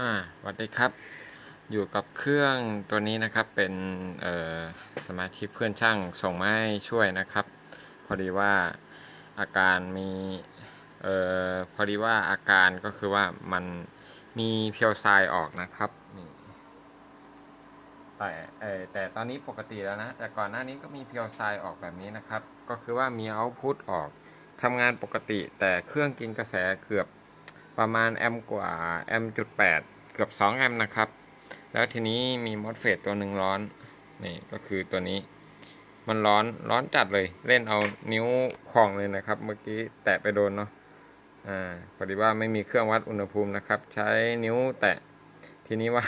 อ่าสวัสดีครับ อยู่กับเครื่องตัวนี้นะครับเป็นเอ่อสมาชิกเพื่อนช่างส่งมาให้ช่วยนะครับ พอดีว่าอาการมีเอ่อพอดีว่าอาการก็คือว่ามันมีเพียวทรายออกนะครับนี่แต่เอ่อแต่ตอนนี้ปกติแล้วนะแต่ก่อนหน้านี้ก็มีเพียวทรายออกแบบนี้นะครับ ก็คือว่ามีเอาพุตออกทำงานปกติแต่เครื่องกินกระแสเกือบ ประมาณแอมกว่าแอมจุดแปดเกือบ 2 แอมนะครับ แล้วทีนี้มีมอสเฟตตัวหนึ่งร้อน นี่ก็คือตัวนี้ มันร้อนร้อนจัดเลย เล่นเอานิ้วพองเลยนะครับ เมื่อกี้แตะไปโดนเนาะอ่าพอดีว่าไม่มีเครื่องวัดอุณหภูมินะครับ ใช้นิ้วแตะ ทีนี้ว่า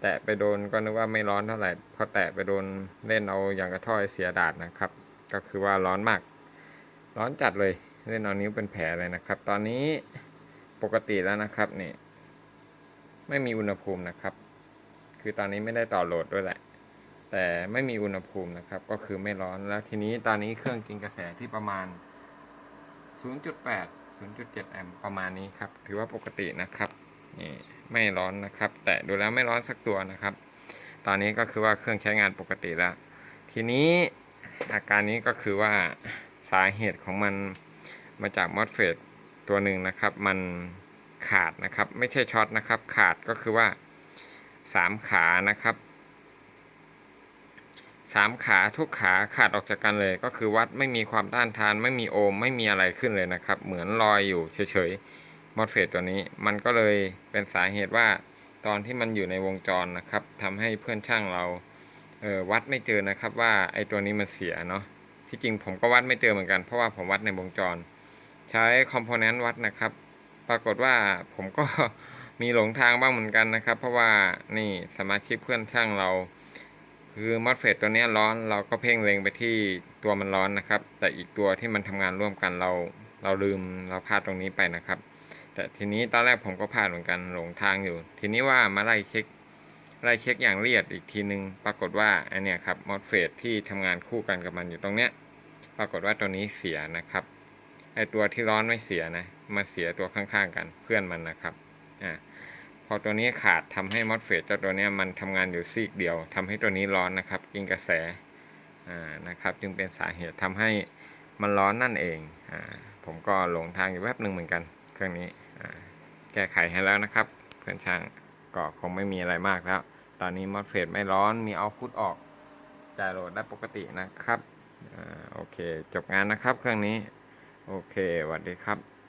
แตะไปโดนก็นึกว่าไม่ร้อนเท่าไหร่พอแตะไปโดนเล่นเอาอย่างกระถ้อยเสียดาดนะครับ ก็คือว่าร้อนมาก ร้อนจัดเลย เล่นเอานิ้วเป็นแผลเลยนะครับ ตอนนี้ ปกติแล้วนะครับนี่ไม่มีอุณหภูมินะครับ คือตอนนี้ไม่ได้ต่อโหลดด้วยแหละ แต่ไม่มีอุณหภูมินะครับ ก็คือไม่ร้อนแล้วทีนี้ตอนนี้เครื่องกินกระแสที่ประมาณ 0.8 0.7 แอมป์ประมาณนี้ครับ ถือว่าปกตินะครับนี่ไม่ร้อนนะครับ แต่ดูแล้วไม่ร้อนสักตัวนะครับ ตอนนี้ก็คือว่าเครื่องใช้งานปกติแล้ว ทีนี้อาการนี้ก็คือว่าสาเหตุของมันมาจากมอสเฟต ตัวหนึ่งนะครับมันขาดนะครับ ไม่ใช่ช็อตนะครับ ขาดก็คือว่าสามขานะครับสามขาทุกขาขาดออกจากกันเลย ก็คือวัดไม่มีความต้านทาน ไม่มีโอห์มไม่มีอะไรขึ้นเลยนะครับ เหมือนลอยอยู่เฉยๆมอสเฟตตัวนี้ มันก็เลยเป็นสาเหตุว่าตอนที่มันอยู่ในวงจรนะครับทำให้เพื่อนช่างเราเออวัดไม่เจอนะครับว่าไอ้ตัวนี้มันเสียเนาะที่จริงผมก็วัดไม่เจอเหมือนกันเพราะว่าผมวัดในวงจร ใช้คอมโพเนนต์วัดนะครับ ปรากฏว่าผมก็มีหลงทางบ้างเหมือนกันนะครับ เพราะว่านี่สมาชิกเพื่อนช่างเรา คือมอสเฟตตัวนี้ร้อนเราก็เพ่งเล็งไปที่ตัวมันร้อนนะครับ แต่อีกตัวที่มันทำงานร่วมกันเรา เราลืมเราพลาดตรงนี้ไปนะครับ แต่ทีนี้ตอนแรกผมก็พลาดเหมือนกันหลงทางอยู่ ทีนี้ว่ามาไล่เช็คไล่เช็คอย่างละเอียดอีกทีนึง ปรากฏว่าอันเนี้ยครับมอสเฟตที่ทำงานคู่กันกับมันอยู่ตรงเนี้ย ปรากฏว่าตัวนี้เสียนะครับ ตัวที่ร้อนไม่เสียนะ มาเสียตัวข้างๆกันเพื่อนมันนะครับอ่าพอตัวนี้ขาดทำให้มอสเฟตเจ้าตัวนี้มันทำงานอยู่ซีกเดียวทำให้ตัวนี้ร้อนนะครับ กินกระแสอ่านะครับ จึงเป็นสาเหตุทำให้มันร้อนนั่นเองอ่าผมก็หลงทางอยู่แวบหนึ่งเหมือนกัน เครื่องนี้อ่าแก้ไขให้แล้วนะครับ เพื่อนช่างก็คงไม่มีอะไรมากแล้ว ตอนนี้มอสเฟตไม่ร้อนมีเอาพุตออกจ่ายโหลดได้ปกตินะครับอ่าโอเค จบงานนะครับเครื่องนี้ โอเคสวัสดีครับ